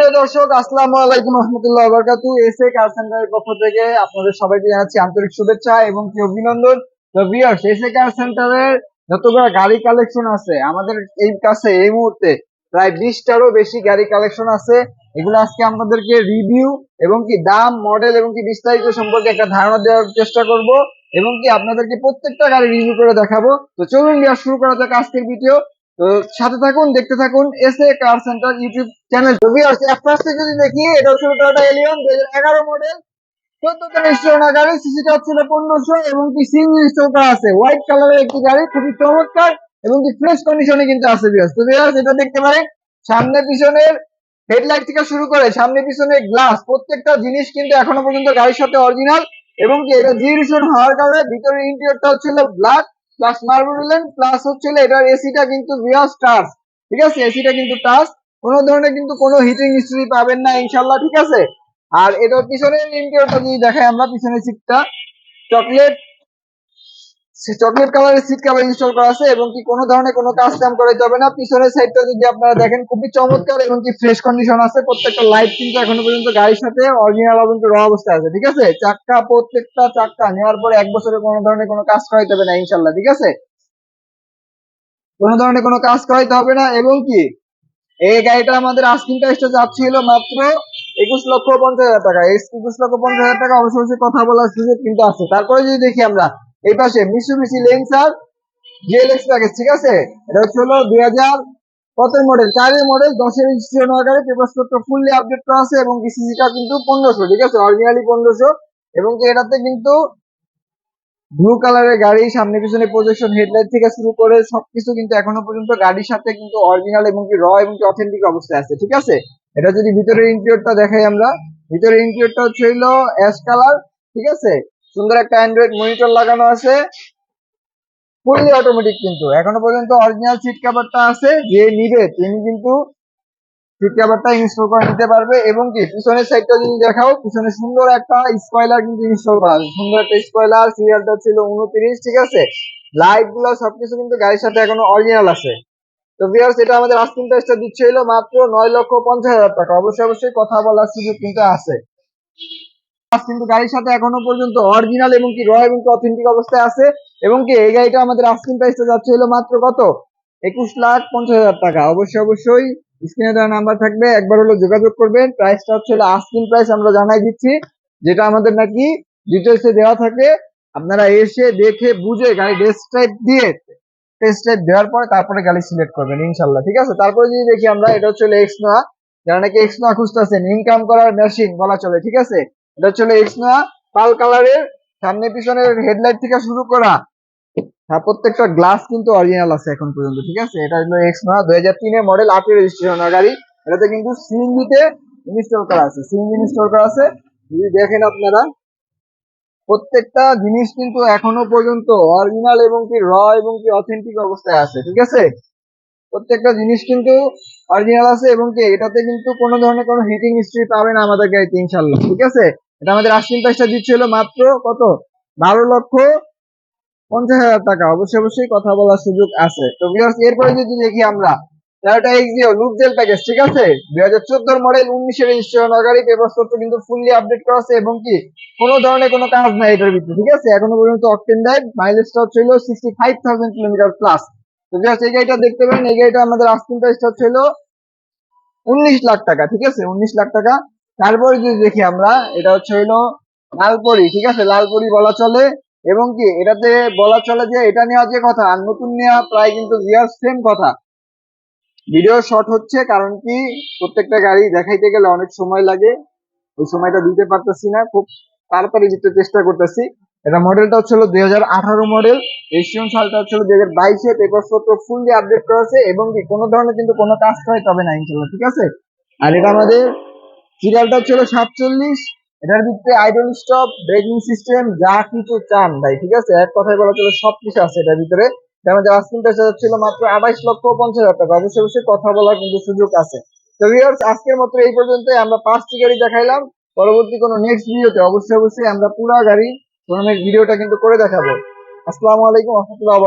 দর্শক, আসসালামু কার সেন্টারের থেকে আন্তরিক শুভেচ্ছা এবং কি অভিনন্দন। আমাদের বেশি গাড়ি কালেকশন আছে। এগুলো আজকে আপনাদেরকে রিভিউ এবং কি দাম মডেল এবং কি বিস্তারিত সম্পর্কে একটা ধারণা দেওয়ার চেষ্টা করব এবং কি আপনাদেরকে প্রত্যেকটা গাড়ি রিভিউ করে দেখাবো। তো চলুন শুরু করা যাক আজকের ভিডিও তো সাথে থাকুন, দেখতে থাকুন, S A car centre YouTube channel এক পাশে যদি দেখি, এটা হচ্ছে টয়োটা এলিয়ন দুই হাজার এগারো মডেল চোদ্দতে রেজিস্ট্রেশন গাড়ি সিসিটা হচ্ছিল পনেরোশো এবং কি ইনস্টল করা আছে। হোয়াইট কালারের একটি গাড়ি, খুবই চমৎকার এবং কি ফ্রেশ কন্ডিশনে কিন্তু আছে ভিউয়ার্স তো ভিউয়ার্স এটা দেখতে পারেন, সামনে পিছনের হেডলাইট থেকে শুরু করে সামনে পিছনে গ্লাস প্রত্যেকটা জিনিস কিন্তু এখনও পর্যন্ত গাড়ির সাথে অরিজিনাল এবং কি এটা জিরিশন হওয়ার কারণে ভিতরের ইন্টেরিয়রটা হচ্ছিল ব্ল্যাক প্লাস মার্বুলেন প্লাস হচ্ছিল এটার এসিটা কিন্তু বিয়াস টাচ ঠিক আছে? এসিটা কিন্তু টাচ কোনো ধরনের কিন্তু কোনো হিটিং হিস্ট্রি পাবেন না ইনশাল্লাহ ঠিক আছে? আর এটার পিছনের ইন্টেরিয়রটা যদি দেখাই, আমরা পিছনের সিটটা চকলেট চকলেট কালারের সিট কভার ইনস্টল করা আছে এবং কি কোনো ধরনের কোনো কাজ কাম করাইতে হবে না। পিছনের সাইডটা যদি আপনারা দেখেন, খুবই চমৎকার এবং কি ফ্রেশ কন্ডিশন আছে। প্রত্যেকটা লাইট কিন্তু এখনও পর্যন্ত গাড়ির সাথে অরিজিনাল কিন্তু র অবস্থায় আছে, ঠিক আছে? চাক্কা প্রত্যেকটা চাক্কা নেওয়ার পরে এক বছরে কোনো ধরনের কোনো কাজ করাইতে হবে না ইনশাল্লাহ ঠিক আছে? কোনো ধরনের কোনো কাজ করাইতে হবে না এবং কি এই গাড়িটা আমাদের আস্কিং প্রাইসটা যাচ্ছিল মাত্র একুশ লক্ষ পঞ্চাশ হাজার টাকা। একুশ লক্ষ পঞ্চাশ হাজার টাকা অবশ্যই কথা বলার সুযোগ কিন্তু আছে। তারপরে যদি দেখি আমরা এই পাশে মিসুবিসি লেন্সার জিএলএক্স প্যাকেজ ঠিক আছে? এটা হচ্ছে হলো দুই হাজার কতের মডেল চারের মডেল দশের আকারে পেপারসপত্র ফুললি আপডেট করা আছে এবং সিসিটা কিন্তু পনেরোশো, ঠিক আছে? অরিজিনালি পনেরোশো। এবং এটাতে কিন্তু ব্লু কালারের গাড়ি, সামনে পিছনে প্রজেকশন হেডলাইট থেকে শুরু করে সবকিছু কিন্তু এখনও পর্যন্ত গাড়ির সাথে কিন্তু অরিজিনাল এবং কি র এবং কি অথেন্টিক অবস্থায় আছে, ঠিক আছে? এটা যদি ভিতরের ইন্টেরিয়রটা দেখাই আমরা, ভিতরের ইন্টেরিয়রটা হচ্ছে হইল অ্যাশ কালার ঠিক আছে? সুন্দর একটা অ্যান্ড্রয়েড মনিটর লাগানো আছে। ফুললি অটোমেটিক কিন্তু। এখনও পর্যন্ত অরিজিনাল সিট কভারটা আছে, যে নিবে তিনি কিন্তু সিট কভারটা ইনস্টল করে নিতে পারবে। এবং কি, পিছনের সাইডটা যদি দেখাও, পিছনে সুন্দর একটা স্পয়লার কিন্তু ইনস্টল করা আছে। সুন্দর একটা স্পয়লার সিরিয়ালটা ছিল উনত্রিশ ঠিক আছে? লাইটগুলো সবকিছু কিন্তু গাড়ির সাথে এখনও অরিজিনাল আছে। তো ভিউয়ার্স এটা আমাদের আস্কিং প্রাইসটা দিচ্ছে হলো মাত্র নয় লক্ষ পঞ্চাশ হাজার টাকা। অবশ্যই অবশ্যই কথা বলার সুযোগ কিন্তু আছে। কিন্তু গাড়ির সাথে এখনও পর্যন্ত অরিজিনাল এবং কি র এবং কি অথেন্টিক অবস্থায় আছে এবং কি এই গাড়িটা আমাদের আস্কিং প্রাইসটা যাচ্ছে হলো মাত্র কত? একুশ লাখ পঞ্চাশ হাজার টাকা। অবশ্যই অবশ্যই স্ক্রিনে দেওয়া নাম্বার থাকবে, একবার হলো যোগাযোগ করবেন। প্রাইসটা হচ্ছে হলো আস্কিং প্রাইস আমরা জানাই দিচ্ছি, যেটা আমাদের নাকি ডিটেলসে দেওয়া থাকে। আপনারা এসে দেখে, বুঝে গাড়ি টেস্ট টাইপ দিয়ে টেস্ট দেওয়ার পরে তারপরে গাড়ি সিলেক্ট করবেন ইনশাল্লাহ ঠিক আছে? তারপরে যদি দেখি আমরা, এটা হচ্ছে এক্স নোয়া যারা নাকি এক্স নোয়া খুঁজতেছেন ইনকাম করার মেশিন বলা চলে, ঠিক আছে? এটা হচ্ছে এক্স নোয়া পাল কালারের, সামনে পিছনের হেডলাইট থেকে শুরু করা। হ্যাঁ প্রত্যেকটা গ্লাস কিন্তু অরিজিনাল আছে এখন পর্যন্ত, ঠিক আছে? এটা হলো এক্স দুই হাজার তিনের মডেল আটের রেজিস্ট্রেশন গাড়ি। এটাতে কিন্তু সিএনজিতে ইনস্টল করা আছে, সিএনজি ইনস্টল করা আছে। যদি দেখেন আপনারা, প্রত্যেকটা জিনিস কিন্তু এখনও পর্যন্ত অরিজিনাল এবং কি র এবং কি অথেন্টিক অবস্থায় আছে, ঠিক আছে? প্রত্যেকটা জিনিস কিন্তু অরিজিনাল আছে এবং কি, এটাতে কিন্তু কোনো ধরনের কোনো হিটিং হিস্ট্রি পাবে না আমাদের গাড়িতে ইনশাল্লাহ ঠিক আছে? এটা আমাদের আস্কিং প্রাইসটা দিচ্ছিল মাত্র কত? বারো লক্ষ পঞ্চাশ হাজার টাকা। অবশ্যই অবশ্যই কথা বলার সুযোগ আছে। তো এরপরে যদি দেখি আমরা Toyota Axio Luxel package ঠিক আছে? দুই হাজার চোদ্দোর মডেল উনিশের রেজিস্ট্রেশন গাড়ি পেপারসপত্র কিন্তু ফুললি আপডেট করা আছে এবং কি, কোনো ধরনের কোনো কাজ নাই এটার ভিতরে, ঠিক আছে? এখনও পর্যন্ত অকটেন ড্রাইভ মাইলেজটা ছিল sixty five thousand kilometre plus তো জাস্ট এই গাড়িটা দেখতে এই গাড়িটা আমাদের ছিল উনিশ লাখ টাকা, ঠিক আছে? উনিশ লাখ টাকা। তারপরে দেখি আমরা, এটা হচ্ছে লালপরি, ঠিক আছে? লালপরি বলা চলে। এবং কি, এটাতে বলা চলে যে এটা নেওয়া যে কথা, আর নতুন নেওয়া প্রায় কিন্তু রিয়ার সেম কথা। ভিডিও শর্ট হচ্ছে কারণ কি, প্রত্যেকটা গাড়ি দেখাইতে গেলে অনেক সময় লাগে। ওই সময়টা দিতে পারতেছি না, খুব তাড়াতাড়ি দিতে চেষ্টা করতেছি। এটা মডেলটা দুই হাজার আঠারো মডেল রেজিস্ট্রেশন সালটা হচ্ছিল দুই হাজার বাইশে পেপারসপত্র ফুললি আপডেট করা আছে এবং কি কোনো ধরনের কিন্তু কোনো কাজ হয় তবে না ইনশাল্লাহ ঠিক আছে? আর এটা আমাদের সিরিয়ালটা হচ্ছিল সাতচল্লিশ, এটার ভিতরে আইডল স্টপ ব্রেকিং সিস্টেম যা কিছু চান ভাই, ঠিক আছে? এক কথায় বলা চলে সবকিছু আছে এটার ভিতরে। আমাদের আস্কিং প্রাইস ছিল মাত্র আঠাইশ লক্ষ পঞ্চাশ হাজার টাকা, অবশ্যই অবশ্যই কথা বলার কিন্তু সুযোগ আছে। তো ভিউয়ার্স আজকের মতো এই পর্যন্ত আমরা পাঁচটি গাড়ি দেখাইলাম। পরবর্তী কোনো নেক্সট ভিডিওতে অবশ্যই অবশ্যই আমরা পুরো গাড়ি শোরুমের ভিডিওটা কিন্তু করে দেখাবো। আসসালামু আলাইকুম রহমতুল্লাহ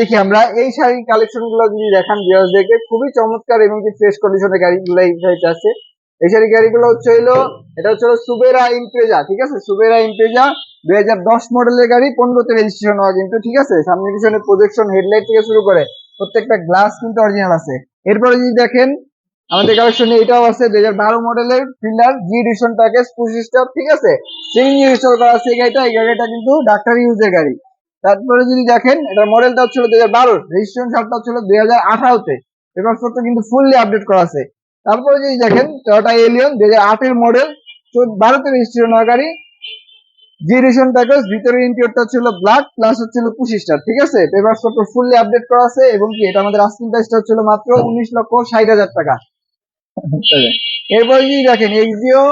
দেখি আমরা, এই শাড়ির কালেকশনগুলো যদি দেখান দেখে খুবই চমৎকার এবং ফ্রেশ কন্ডিশনের গাড়িগুলো এই সাইডে আছে। এই সারি গাড়িগুলো হচ্ছে হলো, এটা হচ্ছে সুবেরা ইমপ্রেজা, ঠিক আছে? সুবেরা ইমপ্রেজা, দুই হাজার দশ মডেলের গাড়ি, পনেরোতে রেজিস্ট্রেশন হওয়া কিন্তু, ঠিক আছে? সামনে পিছনে প্রজেকশন হেডলাইট থেকে শুরু করে, প্রত্যেকটা গ্লাস কিন্তু অরিজিনাল আছে। এরপরে যদি দেখেন আমাদের কালেকশনে এটাও আছে দুই হাজার বারো মডেলের ফিল্ডার জি এডিশন প্যাকেজ পঁচিশ স্টার ঠিক আছে? সিএনজি ইনস্টল করা আছে এই গাড়িটা এই গাড়িটা কিন্তু ডাক্তার ইউজের গাড়ি। তারপরে যদি দেখেন, এটার মডেলটা হচ্ছিল দুই হাজার বারো রেজিস্ট্রেশন সালটা হচ্ছিল দুই হাজার আঠারোতে পেপারপত্র কিন্তু ফুললি আপডেট করা আছে। তারপরে যদি দেখেন টয়োটা এলিয়ন দুই হাজার আটের মডেল বারোতে রেজিস্ট্রেশন গাড়ি। জি এডিশন প্যাকেজ ভিতরের ইন্টেরিয়রটা ছিল ব্ল্যাক প্লাস হচ্ছিল পঁচিশটা ঠিক আছে? পেপারপত্র ফুললি আপডেট করা আছে, এবং কি, এটা আমাদের আস্কিং প্রাইসটা হচ্ছিল মাত্র উনিশ লক্ষ ষাট হাজার টাকা। এরপর যদি দেখেন এক্সিও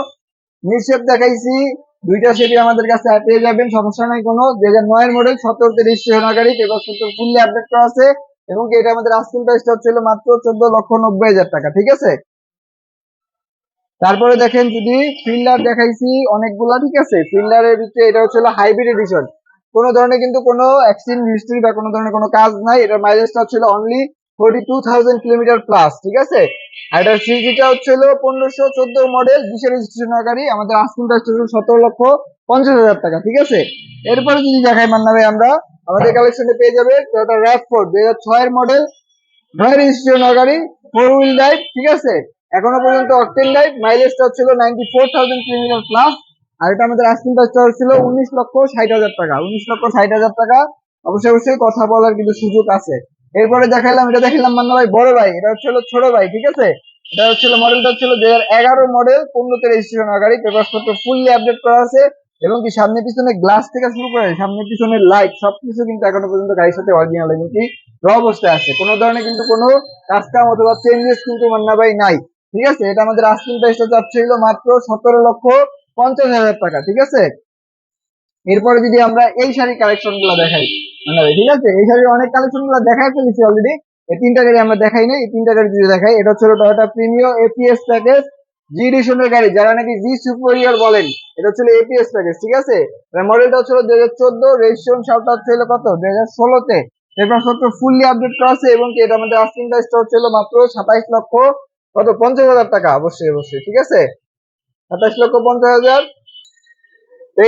নিঃশেপ দেখাইছি, দুইটা শেপই আমাদের কাছে পেয়ে যাবেন, সমস্যা নাই কোনো। দুই হাজার নয়ের মডেল সতেরোতে রেজিস্ট্রেশন পেপার সত্তর ফুললি আপডেট করা আছে, এবং এটা আমাদের আস্কিং প্রাইসটা হচ্ছিল মাত্র চোদ্দ লক্ষ নব্বই হাজার টাকা, ঠিক আছে? তারপরে দেখেন যদি ফিল্ডার দেখাইছি, অনেকগুলা, ঠিক আছে? ফিল্ডারের ভিতরে এটা হচ্ছে হাইব্রিড এডিশন কোনো ধরনের কিন্তু কোনো অ্যাক্সিডেন্ট হিস্ট্রি বা কোনো ধরনের কোনো কাজ নাই, এটার মাইলেজটা ছিল only forty two thousand kilometre plus ঠিক আছে? হচ্ছিল পনেরোশো চোদ্দ মডেল আমাদের সতেরো লক্ষ পঞ্চাশ হাজার টাকা, ঠিক আছে? পেয়ে যাবে ছয়ের মডেল ফোর হুইল ঠিক আছে? এখনও পর্যন্ত ফোর থাউজেন্ড কিলোমিটার প্লাস আর আমাদের উনিশ লক্ষ ষাট হাজার টাকা, উনিশ লক্ষ ষাট হাজার টাকা। অবশ্যই অবশ্যই কথা বলার কিন্তু সুযোগ আছে। এরপরে দেখাইলাম, এটা দেখাইলাম মান্না ভাই, বড় ভাই, এটা হচ্ছে ছোট ভাই, ঠিক আছে? এটা হচ্ছিল মডেলটা হচ্ছিল দুই হাজার এগারো মডেল পনেরোতে রেজিস্ট্রেশন গাড়ি পেপারপত্র ফুললি আপডেট করা আছে, এবং কি সামনে পিছনে গ্লাস থেকে শুরু করে, সামনে পিছনে লাইট সবকিছু কিন্তু এখনও পর্যন্ত গাড়ির সাথে অরিজিনাল এবং কি অবস্থায় আছে। কোনো ধরনের কিন্তু কোনো কাজ কাম অথবা চেঞ্জেস কিন্তু মান্না ভাই নাই, ঠিক আছে? এটা আমাদের আস্কিং প্রাইসটা চাচ্ছিল মাত্র সতেরো লক্ষ পঞ্চাশ হাজার টাকা, ঠিক আছে? এরপরে যদি আমরা এই শাড়ি কালেকশনগুলো দেখাই ঠিক আছে, এই শাড়ির অনেক কালেকশনগুলো দেখাই ফেলেছি অলরেডি এই তিনটা গাড়ি আমরা দেখাই নাই তিনটা গাড়ি যদি দেখাই, এটা হচ্ছে Toyota Premio APS package G এডিশনের গাড়ি, যারা নাকি জি সুপারিয়র বলেন, এটা হচ্ছে এপিএস প্যাকেজ ঠিক আছে? মডেলটা হচ্ছে দুই হাজার চোদ্দ রেজিস্ট্রেশন সালটা হচ্ছে কত? দুই হাজার ষোলোতে পেপারপত্র ফুললি আপডেট করা আছে এবং এটা আমাদের আস্কিং প্রাইসটা হচ্ছে মাত্র সাতাইশ লক্ষ, কত? পঞ্চাশ হাজার টাকা, অবশ্যই অবশ্যই, ঠিক আছে? সাতাইশ লক্ষ পঞ্চাশ হাজার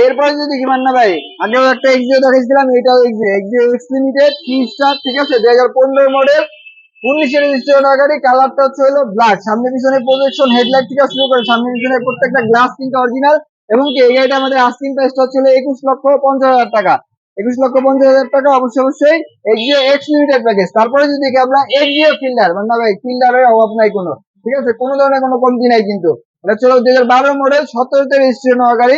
এরপরে যদি দেখি মান্না ভাই আগেও একটা এক্সিও দেখাইছিলাম, এটাও Axio Axio X limited three star ঠিক আছে? দুই হাজার পনেরো মডেল উনিশে রেজিস্ট্রেশন গাড়ি কালারটা হচ্ছে হলো ব্ল্যাক সামনে পিছনে প্রজেকশন হেডলাইট থেকে শুরু করে সামনে পিছনে প্রত্যেকটা গ্লাস কিন্তু অরিজিনাল এবং কি এই গাড়িটা আমাদের আস্কিং প্রাইসটা হচ্ছে একুশ লক্ষ পঞ্চাশ হাজার টাকা। একুশ লক্ষ পঞ্চাশ হাজার টাকা অবশ্যই অবশ্যই এক্সিও এক্স লিমিটেড প্যাকেজ তারপরে যদি দেখি আমরা এক্সিও ফিল্ডার মান্না ভাই ফিল্ডারের অভাব নাই কোনো। ঠিক আছে? কোনো ধরনের কোনো কমতি নাই কিন্তু। এটা ছিল দুই হাজার বারো মডেল সতেরোতে রেজিস্ট্রেশন হওয়া গাড়ি।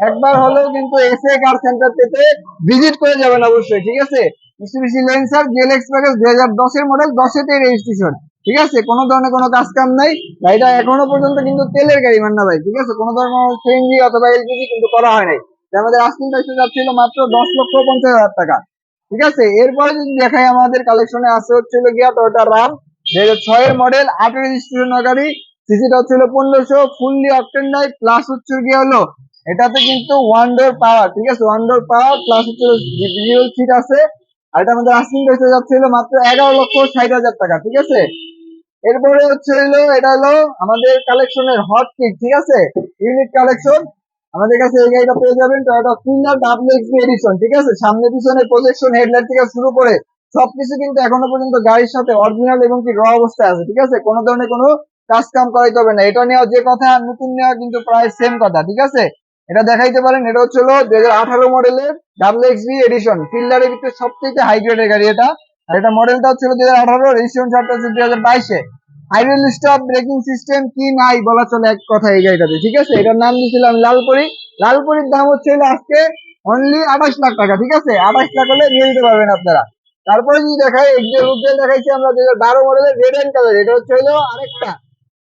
একবার হলেও কিন্তু এসএ কার সেন্টার থেকে ভিজিট করে যাবেন অবশ্যই, ঠিক আছে? মিস্টুবিসি লেন্সার জিএলএক্স প্যাকেজ দুই হাজার দশের মডেল দশেতে রেজিস্ট্রেশন ঠিক আছে? কোনো ধরনের কোনো কাজ কাম নাই। গাড়িটা এখনও পর্যন্ত কিন্তু তেলের গাড়ি, মান্না ভাই, ঠিক আছে? কোনো ধরনের সিএনজি অথবা এলপিজি কিন্তু করা হয় নাই। আমাদের আস্কিং প্রাইসটা যাচ্ছিল মাত্র দশ লক্ষ পঞ্চাশ হাজার টাকা, ঠিক আছে? এরপরে যদি দেখাই আমাদের কালেকশনে আছে হচ্ছিল গিয়া টয়োটা রাম দুই হাজার ছয়ের মডেল আট রেজিস্ট্রেশন গাড়ি সিসিটা হচ্ছিল পনেরোশো ফুললি অপটেন নাই প্লাস হচ্ছে গিয়ে হলো এটাতে কিন্তু ওয়ান ডোর পাওয়ার ঠিক আছে? ওয়ান ডোর পাওয়ার প্লাস হচ্ছে সিট আছে। আর এটা আমাদের আস্কিং প্রাইসে যাচ্ছিল মাত্র এগারো লক্ষ ষাট হাজার টাকা, ঠিক আছে? এরপরে হচ্ছে হলো, এটা হলো আমাদের কালেকশনের হট কিট ঠিক আছে? ইউনিক কালেকশন আমাদের কাছে এই গাড়িটা পেয়ে যাবেন Toyota Fielder W XP edition ঠিক আছে? সামনে পিছনে প্রজেকশন হেডলাইট থেকে শুরু করে সবকিছু কিন্তু এখনও পর্যন্ত গাড়ির সাথে অরিজিনাল এবং কি র অবস্থায় আছে, ঠিক আছে? কোনো ধরনের কোনো কাজ কাম করাইতে হবে না। এটা নেওয়া যে কথা নতুন নেওয়া কিন্তু প্রায় সেম কথা, ঠিক আছে? এটা দেখাইতে পারেন, এটা হচ্ছে হলো দুই হাজার আঠারো মডেলের ডাব্লিউ এক্সবি এডিশন। ফিল্ডারের ভিতরে সবথেকে হাই গ্রেডের গাড়ি এটা। আর এটা মডেলটা হচ্ছে দুই হাজার আঠারো, registration idle stop braking system কি নাই বলা চলে এক কথা এই গাড়িটাতে, ঠিক আছে? এটার নাম দিয়েছিলাম লালপুরি। লালপুরির দাম হচ্ছে আজকে অনলি আঠাশ লাখ টাকা, ঠিক আছে? আঠাশ লাখ হলে নিয়ে নিতে পারবেন আপনারা। তারপরে যদি দেখাই, এক্সেল রুপজেল দেখাইছি আমরা দুই হাজার বারো মডেলের রেড অ্যান্ড কালার এটা হচ্ছে হলো আরেকটা,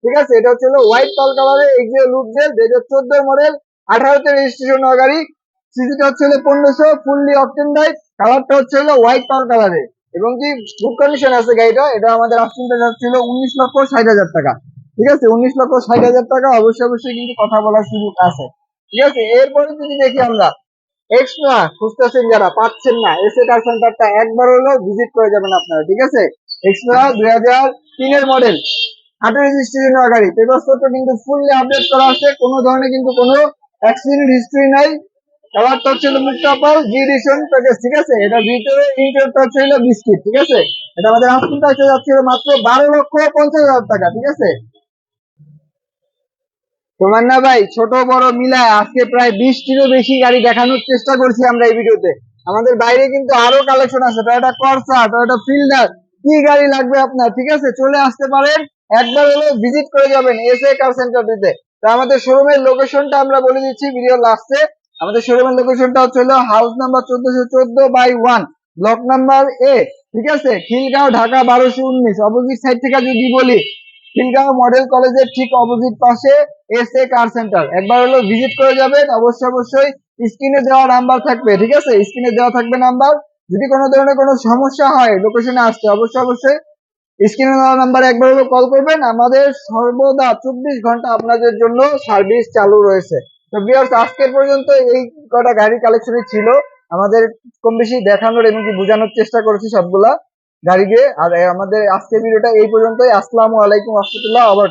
ঠিক আছে? এটা হচ্ছে হলো হোয়াইট কাল কালারের এক্সেল রুপজেল দুই হাজার চোদ্দ মডেল। আঠারোতে রেজিস্ট্রেশন হওয়া গাড়ি সিসিটা হচ্ছে হলো পনেরোশো ফুললি অকটেন ডাইট কালারটা হচ্ছে হলো হোয়াইট পার কালারে এবং কি গুড কন্ডিশন আছে গাড়িটা, এটা আমাদের আস্কিং প্রাইস ছিল উনিশ লক্ষ ষাট হাজার টাকা। ঠিক আছে? উনিশ লক্ষ ষাট হাজার টাকা, অবশ্যই অবশ্যই কিন্তু কথা বলার সুযোগ আছে। ঠিক আছে? এরপরে যদি দেখি আমরা এক্সট্রা খুঁজতেছেন যারা পাচ্ছেন না। এসে কার সেন্টারটা একবার হলেও ভিজিট করে যাবেন আপনারা, ঠিক আছে? এক্সট্রা দুই হাজার তিনের মডেল হাটের রেজিস্ট্রেশন হওয়া গাড়ি। পেপার কিন্তু ফুললি আপডেট করা আছে, কোনো ধরনের কিন্তু কোনো অ্যাক্সিডেন্ট হিস্ট্রি নাই। কালারটা হচ্ছে হলো মুক্তা জি এডিশন প্যাকেজ ঠিক আছে? এটা ভিতরে ইন্টারটা হলো বিস্কিট ঠিক আছে? এটা আমাদের আস্কিং প্রাইস যাচ্ছে হলো মাত্র বারো লক্ষ পঞ্চাশ হাজার টাকা, ঠিক আছে? তোমার না ভাই, ছোট বড় মিলায় আজকে প্রায় বিশটিরও বেশি গাড়ি দেখানোর চেষ্টা করছি আমরা এই ভিডিওতে। আমাদের বাইরে কিন্তু আরও কালেকশন আছে টয়োটা কর্সা টয়োটা ফিল্ডার কি গাড়ি লাগবে আপনার, ঠিক আছে? চলে আসতে পারেন, একবার হলে ভিজিট করে যাবেন এস কার সেন্টারটিতে তো আমাদের শোরুমের লোকেশনটা আমরা বলে দিচ্ছি ভিডিও লাস্টে আমাদের শোরুমের লোকেশনটা হচ্ছে হলো হাউস নাম্বার চোদ্দশো চোদ্দ by one block number A ঠিক আছে? খিলগাঁও, ঢাকা, বারোশো উনিশ, অপোজিট সাইড থেকে যদি বলি, খিলগাঁও মডেল কলেজের ঠিক অপোজিট পাশে এস এ কার সেন্টার একবার হলো ভিজিট করে যাবেন অবশ্যই অবশ্যই স্ক্রিনে দেওয়া নাম্বার থাকবে, ঠিক আছে? স্ক্রিনে দেওয়া থাকবে নাম্বার যদি কোনো ধরনের কোনো সমস্যা হয় লোকেশনে আসতে, অবশ্যই অবশ্যই স্ক্রিনে দেওয়া নাম্বারে একবার হলো কল করবেন। আমাদের সর্বদা চব্বিশ ঘণ্টা আপনাদের জন্য সার্ভিস চালু রয়েছে। তো বিয়ার্স আজকের পর্যন্ত এই কটা গাড়ি কালেকশনই ছিল। আমাদের কম বেশি দেখানোর এবং কি বোঝানোর চেষ্টা করেছি সবগুলা গাড়ি দিয়ে আর আমাদের আজকের ভিডিওটা এই পর্যন্তই। আসসালামু আলাইকুম, রহমতুল্লাহ আবার